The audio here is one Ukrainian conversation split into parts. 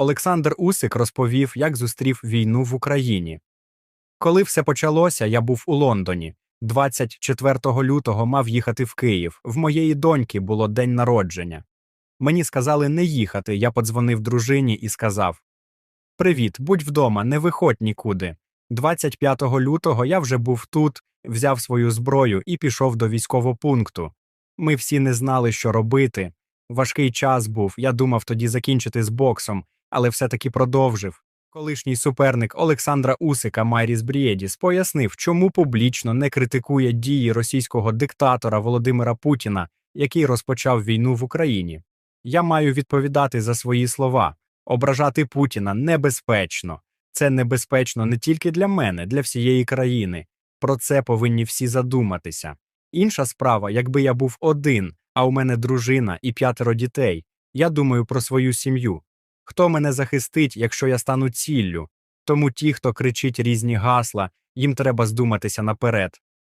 Олександр Усик розповів, як зустрів війну в Україні. Коли все почалося, я був у Лондоні. 24 лютого мав їхати в Київ. В моєї доньки було день народження. Мені сказали не їхати. Я подзвонив дружині і сказав: Привіт, будь вдома, не виходь нікуди. 25 лютого я вже був тут, взяв свою зброю і пішов до військового пункту. Ми всі не знали, що робити. Важкий час був, я думав тоді закінчити з боксом, але все-таки продовжив. Колишній суперник Олександра Усика Майріс Брієдіс пояснив, чому публічно не критикує дії російського диктатора Володимира Путіна, який розпочав війну в Україні. Я маю відповідати за свої слова. Ображати Путіна небезпечно. Це небезпечно не тільки для мене, для всієї країни. Про це повинні всі задуматися. Інша справа, якби я був один, а у мене дружина і п'ятеро дітей. Я думаю про свою сім'ю. Хто мене захистить, якщо я стану ціллю? Тому ті, хто кричить різні гасла, їм треба здуматися наперед,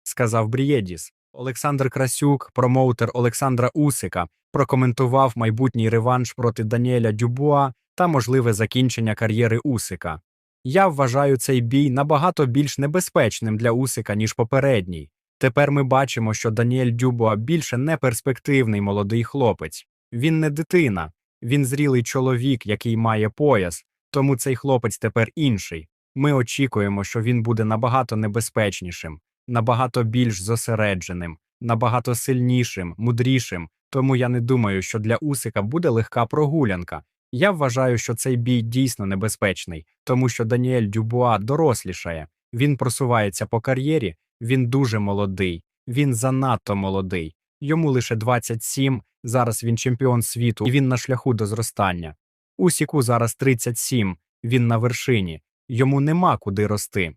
сказав Брієдіс. Олександр Красюк, промоутер Олександра Усика, прокоментував майбутній реванш проти Даніеля Дюбуа та можливе закінчення кар'єри Усика. Я вважаю цей бій набагато більш небезпечним для Усика, ніж попередній. Тепер ми бачимо, що Даніель Дюбуа більше не перспективний молодий хлопець. Він не дитина, він зрілий чоловік, який має пояс, тому цей хлопець тепер інший. Ми очікуємо, що він буде набагато небезпечнішим, набагато більш зосередженим, набагато сильнішим, мудрішим. Тому я не думаю, що для Усика буде легка прогулянка. Я вважаю, що цей бій дійсно небезпечний, тому що Даніель Дюбуа дорослішає, він просувається по кар'єрі, він дуже молодий, він занадто молодий. Йому лише 27, зараз він чемпіон світу і він на шляху до зростання. Усіку зараз 37, він на вершині, йому нема куди рости.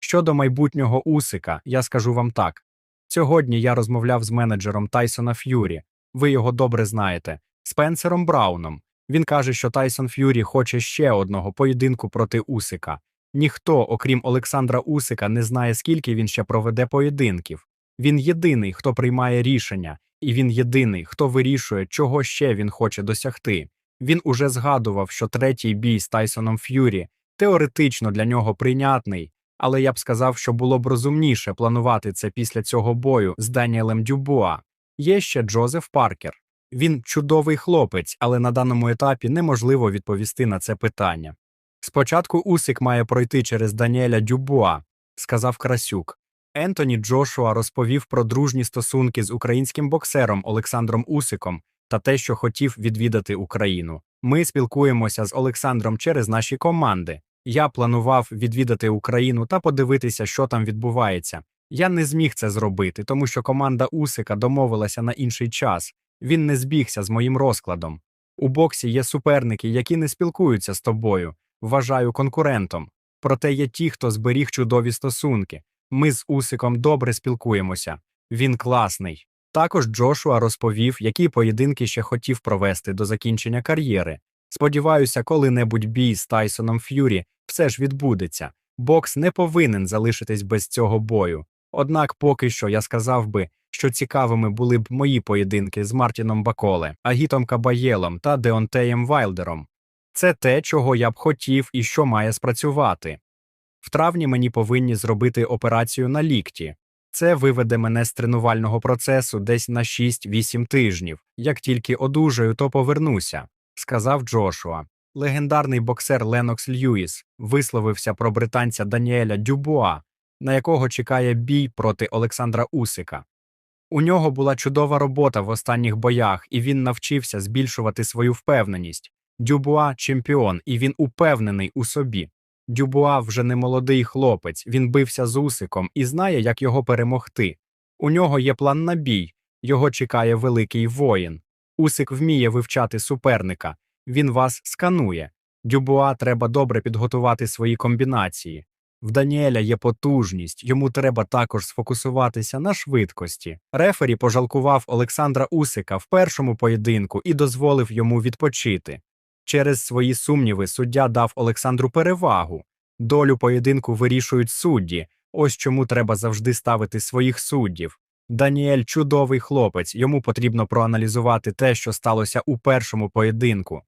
Щодо майбутнього Усика, я скажу вам так. Сьогодні я розмовляв з менеджером Тайсона Ф'юрі, ви його добре знаєте, Спенсером Брауном. Він каже, що Тайсон Ф'юрі хоче ще одного поєдинку проти Усика. Ніхто, окрім Олександра Усика, не знає, скільки він ще проведе поєдинків. Він єдиний, хто приймає рішення, і він єдиний, хто вирішує, чого ще він хоче досягти. Він уже згадував, що третій бій з Тайсоном Ф'юрі теоретично для нього прийнятний, але я б сказав, що було б розумніше планувати це після цього бою з Даніелем Дюбуа. Є ще Джозеф Паркер. Він чудовий хлопець, але на даному етапі неможливо відповісти на це питання. Спочатку Усик має пройти через Даніеля Дюбуа, сказав Красюк. Ентоні Джошуа розповів про дружні стосунки з українським боксером Олександром Усиком та те, що хотів відвідати Україну. Ми спілкуємося з Олександром через наші команди. Я планував відвідати Україну та подивитися, що там відбувається. Я не зміг це зробити, тому що команда Усика домовилася на інший час. Він не збігся з моїм розкладом. У боксі є суперники, які не спілкуються з тобою. Вважаю конкурентом. Проте є ті, хто зберіг чудові стосунки. Ми з Усиком добре спілкуємося. Він класний. Також Джошуа розповів, які поєдинки ще хотів провести до закінчення кар'єри. Сподіваюся, коли-небудь бій з Тайсоном Ф'юрі все ж відбудеться. Бокс не повинен залишитись без цього бою. Однак поки що я сказав би, що цікавими були б мої поєдинки з Мартіном Баколе, Агітом Кабаєлом та Деонтеєм Вайлдером. Це те, чого я б хотів і що має спрацювати. В травні мені повинні зробити операцію на лікті. Це виведе мене з тренувального процесу десь на 6-8 тижнів. Як тільки одужаю, то повернуся, сказав Джошуа. Легендарний боксер Ленокс Льюіс висловився про британця Даніеля Дюбуа, на якого чекає бій проти Олександра Усика. У нього була чудова робота в останніх боях, і він навчився збільшувати свою впевненість. Дюбуа чемпіон, і він упевнений у собі. Дюбуа вже не молодий хлопець, він бився з Усиком і знає, як його перемогти. У нього є план на бій, його чекає великий воїн. Усик вміє вивчати суперника, він вас сканує. Дюбуа треба добре підготувати свої комбінації. В Даніеля є потужність, йому треба також сфокусуватися на швидкості. Рефері пожалкував Олександра Усика в першому поєдинку і дозволив йому відпочити. Через свої сумніви суддя дав Олександру перевагу. Долю поєдинку вирішують судді. Ось чому треба завжди ставити своїх суддів. Даніель чудовий хлопець, йому потрібно проаналізувати те, що сталося у першому поєдинку.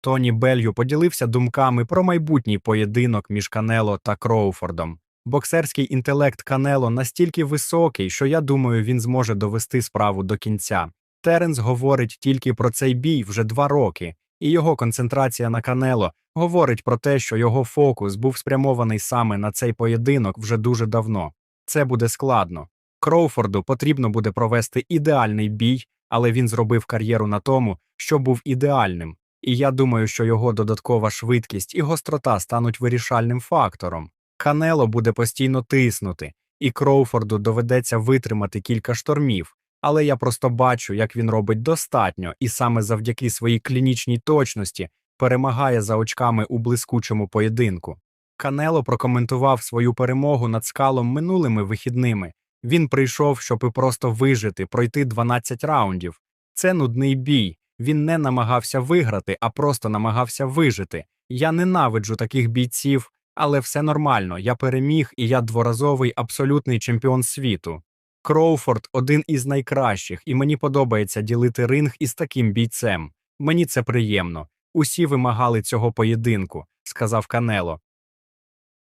Тоні Белью поділився думками про майбутній поєдинок між Канело та Кроуфордом. Боксерський інтелект Канело настільки високий, що я думаю, він зможе довести справу до кінця. Теренс говорить тільки про цей бій вже два роки, і його концентрація на Канело говорить про те, що його фокус був спрямований саме на цей поєдинок вже дуже давно. Це буде складно. Кроуфорду потрібно буде провести ідеальний бій, але він зробив кар'єру на тому, що був ідеальним. І я думаю, що його додаткова швидкість і гострота стануть вирішальним фактором. Канело буде постійно тиснути, і Кроуфорду доведеться витримати кілька штормів, але я просто бачу, як він робить достатньо, і саме завдяки своїй клінічній точності перемагає за очками у блискучому поєдинку. Канело прокоментував свою перемогу над скалом минулими вихідними. Він прийшов, щоб і просто вижити, пройти 12 раундів. Це нудний бій. Він не намагався виграти, а просто намагався вижити. Я ненавиджу таких бійців, але все нормально. Я переміг, і я дворазовий абсолютний чемпіон світу. Кроуфорд один із найкращих, і мені подобається ділити ринг із таким бійцем. Мені це приємно. Усі вимагали цього поєдинку, сказав Канело.